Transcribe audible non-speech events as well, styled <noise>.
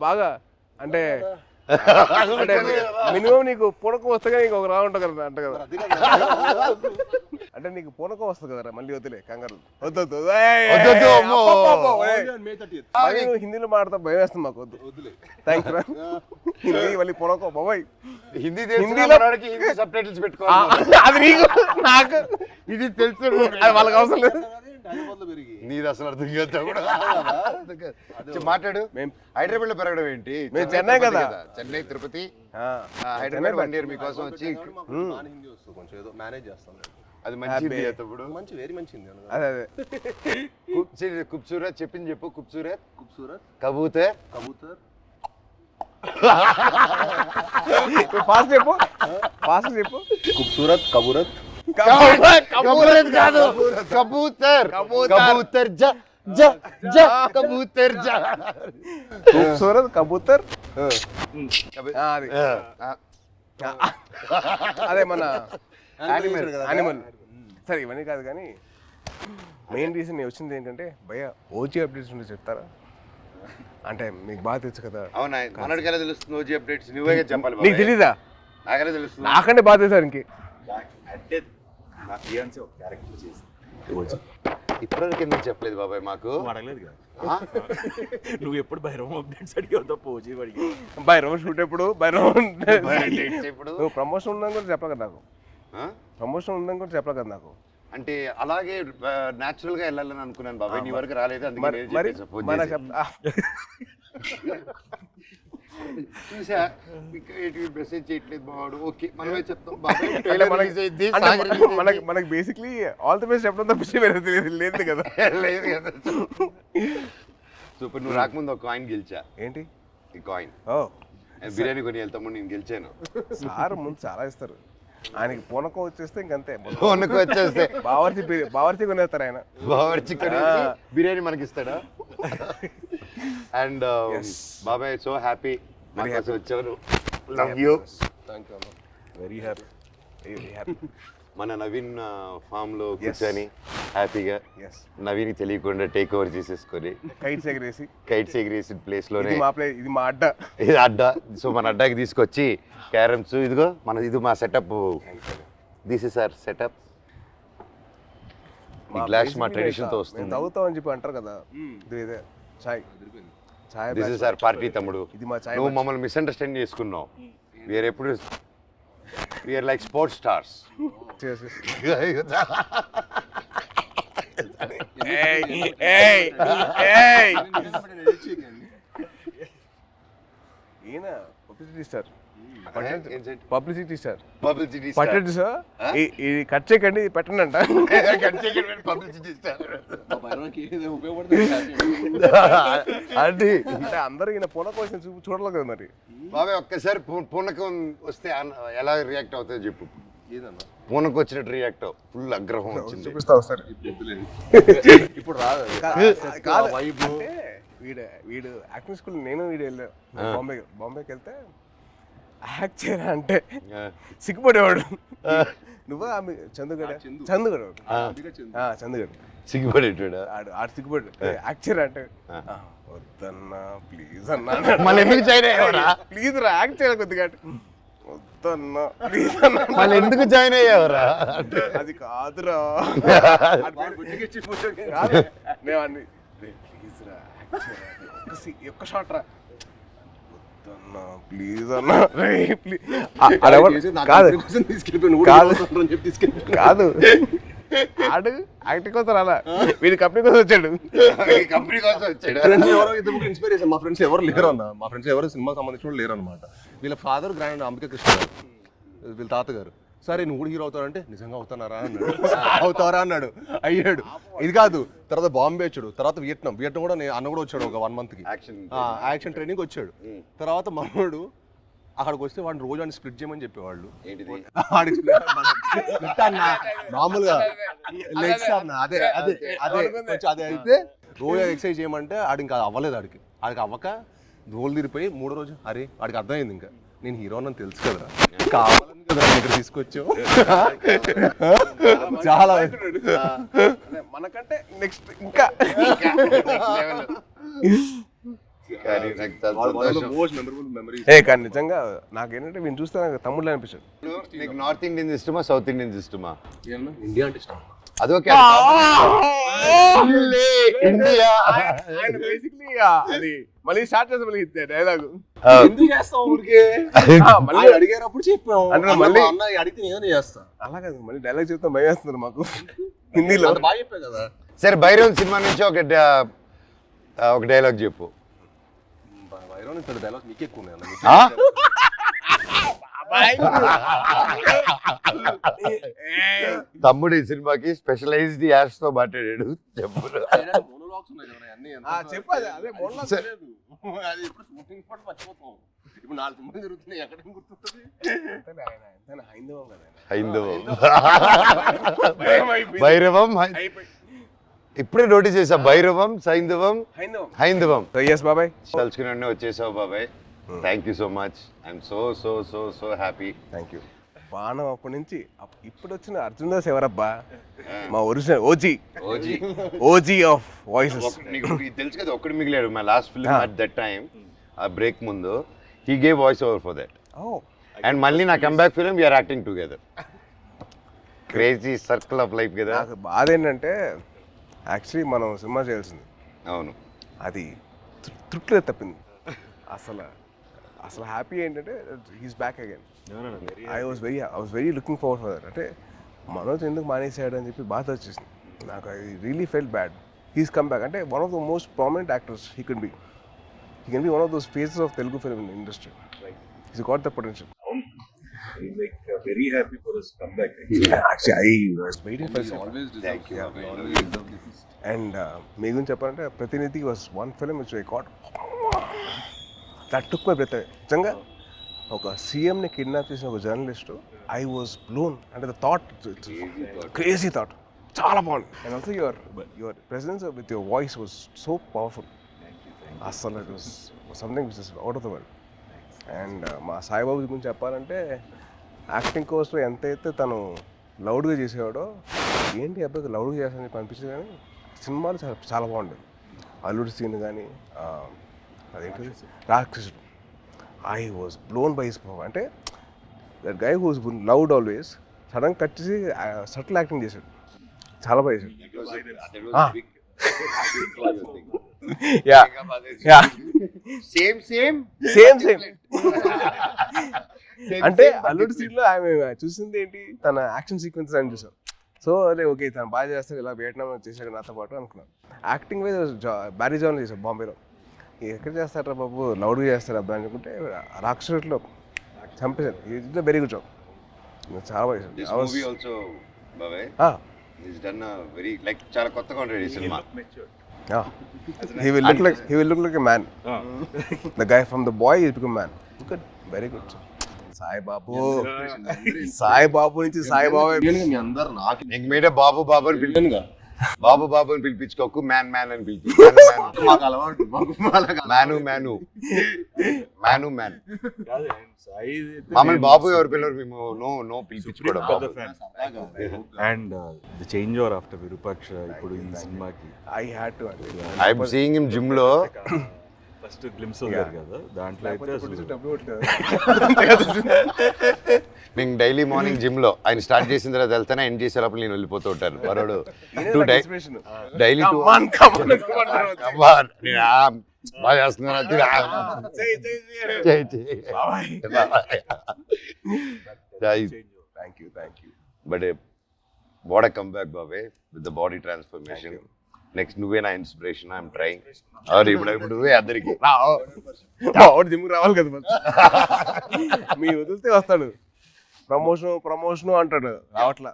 బాగా. అంటే <laughs> అంటే మినిమం నీకు పూనకం వస్తే నీకు ఒక రా ఉంటుంది కదా. అంట కదా అంటే నీకు పూనకం వస్తుంది కదరా మళ్ళీ వద్దులే కంగారు. వద్దు హిందీలో మాడతా భయం వేస్తుంది మాకు వద్దు. వద్దులే. థ్యాంక్స్ రా. <laughs> హిందీ మళ్ళీ పూనకం బాబాయ్. హిందీ హిందీలో- మనవాడికి హిందీ సబ్ టైటిల్స్ ఆ, పెట్టుకోవాలి అది నీకు నాకు. ఇది తెలుసు. అది వాళ్ళకి అవసరం లేదు. నీది అసలు అర్థం కాదు కూడా మాట్లాడు. హైదరాబాద్లో పెరగడం ఏంటి? మేము చెన్నై కదా. చెన్నై తిరుపతి. హైదరాబాద్ వన్ ఇయర్ మీకోసం వచ్చి కొంచెం ఏదో మేనేజ్ చేస్తాం. అది మంచి వెరీ మంచి హిందీ అనగా అదే అదే. కుబ్సూరత్ చెప్పింది చెప్పు కుబ్సూరత్. ఖూబ్సూరత్ కబూతర్. కబూతర్. <laughs> ఫాస్ట్ చెప్పు. ఫాస్ట్ చెప్పు. ఖూబ్సూరత్ కబూరత్. కబూతర్. కాదు. కబూతర్. కబూతర్. జ జ జ కబూతర్ జ. కబూతర్. అది. మన. యానిమల్ సరే ఇవన్నీ కాదు కానీ మెయిన్ రీజన్ నేను వచ్చింది ఏంటంటే భయ ఓజీ అప్డేట్స్ ఉంటే చెప్తారా? అంటే మీకు బాగా తెలుసు కదా. అవునా మనడికి ఎలా తెలుస్తుంది ఓజీ అప్డేట్స్ నువ్వే చెప్పాలి నీకు. తెలీదా? నాకెలా తెలుస్తుంది? నాకంటే బాగా తెలుసు ఇంకే. అంటే నా ఫియాన్సీ ఒక క్యారెక్టర్ చేసింది ఇప్పటివరకు ఎందుకు చెప్పలేదు బాబాయ్ మాకు? నువ్వు అడగలేదు కదా? నువ్వు ఎప్పుడు భైరవం అప్డేట్స్ అడిగావు పోజీ అడిగావు. బైరవం షూట్ ఎప్పుడు? ఇప్పుడు నువ్వు ప్రమోషన్ ఉందని కూడా చెప్పలే కదా నాకు? ప్రమోషన్ ఉందని కూడా చెప్పలే కదా నాకు. అంటే అలాగే నాచురల్గా వెళ్ళాలని అనుకున్నాను బాబాయ్. నీ వరకు రాలేదు అందుకే మరి చేసి. ఏంటి మెసేజ్ చేయట్లేదు బావాడు ఓకే మనమే చెప్తాం. మనకి- మనకి బేసిక్లీ ఆల్ ది బెస్ట్ చెప్పడం తప్పించి వేరే తెలియదు లేదు కదా. లేదు కదా. సో ఇప్పుడు నువ్వు రాకముందు ఒక కాయిన్ గెలిచా. ఏంటి? ఈ కాయిన్ ఓ. బిర్యానీ కొని వెళ్తాము నేను గెలిచాను. సార్ ముందు చాలా ఇస్తారు. ఆయనకి పూనకం వచ్చేస్తే ఇంకంతే. ఫోన్కి వచ్చేస్తే. బావర్చి బావర్చి కొనేస్తారు ఆయన. బావర్చి. బిర్యానీ మనకి ఇస్తాడా అండ్ Yes. బాబాయ్ సో హ్యాపీ happy. వచ్చారు love you thank you very happy very happy మన నవీన్ ఫామ్లో కూర్చొని హ్యాపీగా నవీన్ తెలియకుండా టేక్ ఓవర్ చేసేసుకొని కైట్స్ ఎగరేసి. కైట్స్ ఎగిరేసిన ప్లేస్లోనే మా ప్లే ఇది మా అడ్డ. ఇది అడ్డా. సో మన అడ్డాకి తీసుకొచ్చి క్యారమ్స్ ఇదిగో మన ఇది మా setup this is our setup ఈ గ్లాస్ మా ట్రెడిషన్తో వస్తుంది. తాగుతాం అని చెప్పి అంటారు కదా. ఇది. చాయ్. Chai this is our party తమ్ముడు. ఇది మా నువ్వు మమ్మల్ని మిస్అండర్స్టాండ్ చేసుకున్నావు. వీఆర్ ఎప్పుడు వీఆర్ లైక్ స్పోర్ట్స్ స్టార్స్ ఏయ్ ఏయ్ ఏయ్. ఈయన publicity star publicity star publicity పట్టండి సార్. ఇది కట్ చేయకండి ఇది పెట్టండి అంట పబ్లిసిటీ అది <laughs> అంటే అందరూ ఈయన పూల కోసం చూపు చూడలేదు కదా మరి. బాబాయ్ ఒక్కసారి పూనకం వస్తే ఎలా రియాక్ట్ అవుతుందో చెప్పు. పూనకం వచ్చినట్టు రియాక్ట్ ఫుల్ అగ్రహం వచ్చింది. చూపిస్తా ఒకసారి <laughs> ఇప్పుడు రాదు. కాదు వైబ్ అంటే వీడు వీడు యాక్టింగ్ స్కూల్ నేను వీడు వెళ్ళాను బాంబే బాంబేకి వెళ్తే యాక్ట్ చేయరా అంటే. సిగ్గుపడేవాడు. నువ్వు ఆమె? చందుగడ? చందు. చందుగడ ఆ. చందుగడ. సిగ్గుపడేటాడా? ఆడు ఆడు సిగ్గుపడి. యాక్ట్ చేయరా అంటే? "ఆ, వద్దన్నా ప్లీజ్ అన్నా మళ్ళీ ఎందుకు జాయిన్ అయ్యావరా? ప్లీజ్ రా యాక్ట్ చేయాలి కొద్దిగా అంటే, వద్దన్నా ప్లీజ్ అన్నా మళ్ళీ ఎందుకు జాయిన్ అయ్యావరా? అది కాదురా. <laughs> కాదు. నేను అన్ని ప్లీజ్ రా ఒక్క షాట్ రా. ప్లీజ్ అన్నా. కాదు. కాదు. కాదు. ఆడు యాక్టింగ్ కోసం రాలా. వీడి కంపెనీ కోసం వచ్చాడు. కంపెనీ కోసం వచ్చాడు? ఫ్రెండ్స్ ఎవరో ఇద్దరు ఇన్స్పిరేషన్ మా ఫ్రెండ్స్ ఎవరు లేరు అన్న. మా ఫ్రెండ్స్ ఎవరు సినిమా సంబంధించిన వాళ్ళు లేరు అనమాట వీళ్ళ ఫాదర్ గ్రాండ్ అంబికా కృష్ణ గారు. వీళ్ళ తాతగారు. సరే నువ్వు కూడా హీరో అవుతావంటే నిజంగా అవుతానారా? అన్నాడు. అవుతారా? అన్నాడు. అయ్యాడు. ఇది కాదు. తర్వాత బాంబే వచ్చాడు. తర్వాత వియట్నాం. వియట్నాం కూడా నేను అన్న కూడా వచ్చాడు ఒక వన్ మంత్కి. యాక్షన్ యాక్షన్ ట్రైనింగ్ వచ్చాడు. తర్వాత మనోడు అక్కడికి వస్తే వాడిని రోజు అని స్ప్లిట్ చేయమని చెప్పేవాళ్ళు. మామూలుగా లెగ్స్ అన్న అదే అదే అదే కొంచెం అదే అయితే రోజు ఎక్సర్సైజ్ చేయమంటే ఆడు ఇంకా అవ్వలేదు ఆడికి. ఆడికి అవ్వక రోల్ తిరిగిపోయి మూడో రోజు అరే ఆడికి అర్థమైంది ఇంకా. నేను హీరో అని తెలుసు కదా ఇక్కడ తీసుకొచ్చావు? చాలా మనకంటే నెక్స్ట్ ఇంకా. ఏ <laughs> కానీ నిజంగా నాకేంటంటే వీళ్ళు చూస్తే నాకు తమ్ముళ్ళు అనిపించాడు నీకు నార్త్ ఇండియన్స్ ఇష్టమా సౌత్ ఇండియన్స్ ఇష్టమా? ఇండియా అంటే ఇష్టం. అదొకే ఇండియా. ఆయన బేసిక్లీ అది మళ్ళీ స్టార్ట్ చేస్తే మళ్ళీ డైలాగ్ ఎందుకు చేస్తాం ఊరికే? <laughs> మళ్ళీ ఆయన అడిగారప్పుడు చెప్పాం అంటే అన్న, మళ్ళీ- మా అన్న అడిగితే నేను చేస్తా. అలా కాదు మళ్ళీ డైలాగ్ చెప్తే భయం వేస్తున్నారు మాకు. హిందీలో. బాగా కదా. సరే భైరవం సినిమా నుంచి ఒక ఒక డైలాగ్ చెప్పు. నుంచి డైలాగ్ నీకే ఎక్కువ? <laughs> తమ్ముడు ఈ సినిమాకి స్పెషలైజ్డ్ యాష్తో మాట్లాడాడు చెప్పు హైందవం. <laughs> భైరవం ఇప్పుడే నోటీస్ చేసా భైరవం సైంధవం హైందవం. హైందవం. ఎస్ బాబాయ్. తలుచుకుని వచ్చేసావు బాబాయ్. Thank you so much I'm so so so so happy thank you బాణం అప్పటి నుంచి ఇప్పుడు వచ్చిన అర్జున్ దాస్ ఎవరబ్బా? మా original OG OG OG of voices ఇది తెలుసు కదా ఒక్కడు మిగిలాడు my last film. At that time ఆ బ్రేక్ ముందు. He gave voice over for that oh. And మళ్ళీ నా comeback film we're acting together crazy circle of life కదా. బాధ ఏంటంటే యాక్చువల్లీ మనం సినిమా చేయాల్సింది. అవును. అది తృ- తృప్తిగా తప్పింది. అసలు అసలు హ్యాపీ ఏంటంటే he's back again I was very I was very looking forward for that అంటే మనోజ్ ఎందుకు మానేసాడు అని చెప్పి బాధ వచ్చేసింది. నాకు I really felt bad he's come back అంటే one of the most prominent actors he can be he can be one of those faces of Telugu film industry he's got the potential like very happy for his comeback. Actually, I was waiting for this. always Thank you. always deserve this. And మీ గురించి చెప్పాలంటే Prathinidhi was one film which I caught my breath నిజంగా ఒక సీఎంని kidnap చేసిన ఒక journalist I was blown అంటే the thought crazy thought చాలా బాగుంది. And also your your presence with your voice was so powerful అస్సలు it was something which is out of the world and మా సాయిబాబు గురించి చెప్పాలంటే యాక్టింగ్ కోర్స్లో ఎంతైతే తను లౌడ్గా చేసేవాడో ఏంటి అబ్బాయి లౌడ్గా చేస్తానని చెప్పి అనిపించింది కానీ సినిమాలు చాలా చాలా బాగుండేది అల్లుడి సీన్ కానీ అదేంటి రాక్షసుడు. I was blown by his power అంటే that guy who's loud always sudden cut చేసి సటిల్ యాక్టింగ్ చేశాడు. చాలా బాగా చేశాడు. Yeah yeah same same same same అంటే అల్లుడి సీన్లో ఆమె చూసింది ఏంటి? తన యాక్షన్ సీక్వెన్స్ అని చూసాం సో అదే ఓకే తను బాగా చేస్తాడు ఇలా వియట్నాం చేశాడు నాతో పాటు అనుకున్నాను. యాక్టింగ్ మీద బ్యారీ జాన్ చేశాడు బాంబేలో ఎక్కడ చేస్తారా బాబు? లౌడ్గా చేస్తాడు అబ్బాయి అనుకుంటే రాక్షసులో చంపేశాడు. ఇది వెరీ గుడ్ జాబ్ చాలా బాగా వెరీ లైక్ చాలా కొత్తగా ఉంటుంది ఈ cinema. He will look like he will look like a man the guy from the boy become man good very good Sai Babu Sai Babu నుంచి సాయి బాబు Real గా మీ అందరు నాకు బాబు బాబు అని. బాబు బాబు అని పిలిపించుకోకు మ్యాన్ మ్యాన్ అని పిలిపి. మాకు అలవాటు మాకు అలాగా. Man man. మ్యాను మమ్మల్ని బాబు ఎవరు పిల్లలు మేము no no పిలిపించుకోవడం. And the change over after Virupaksha ఇప్పుడు ఈ సినిమాకి. ఐ హ్యాడ్ టు అంటే ఐఎమ్ సీయింగ్ హిమ్ జిమ్లో. ఫస్ట్ గ్లిమ్స్ వదిలేరు కదా. దాంట్లో అయితే అసలు <laughs> మేము డైలీ మార్నింగ్ జిమ్లో ఆయన స్టార్ట్ చేసిన తర్వాత వెళ్తానే ఎండ్ చేసేటప్పుడు నేను వెళ్ళిపోతూ ఉంటాను మరోడు two daily two Come on, come on, come on, come on. బాగా చేస్తున్నారు చెయ్, చెయ్, చెయ్. చేయి, చేయి. Thank you, thank you. But what come back బాబే with the body transformation next నువ్వే నా ఇన్స్పిరేషన్ ఐఎమ్ ట్రైంగ్ అవును ఇప్పుడు ఇప్పుడు నువ్వే అందరికి రావాలి కదా. మీ వదిలితే వస్తాడు ప్రమోషన్ ప్రమోషన్ అంటాడు. రావట్లా.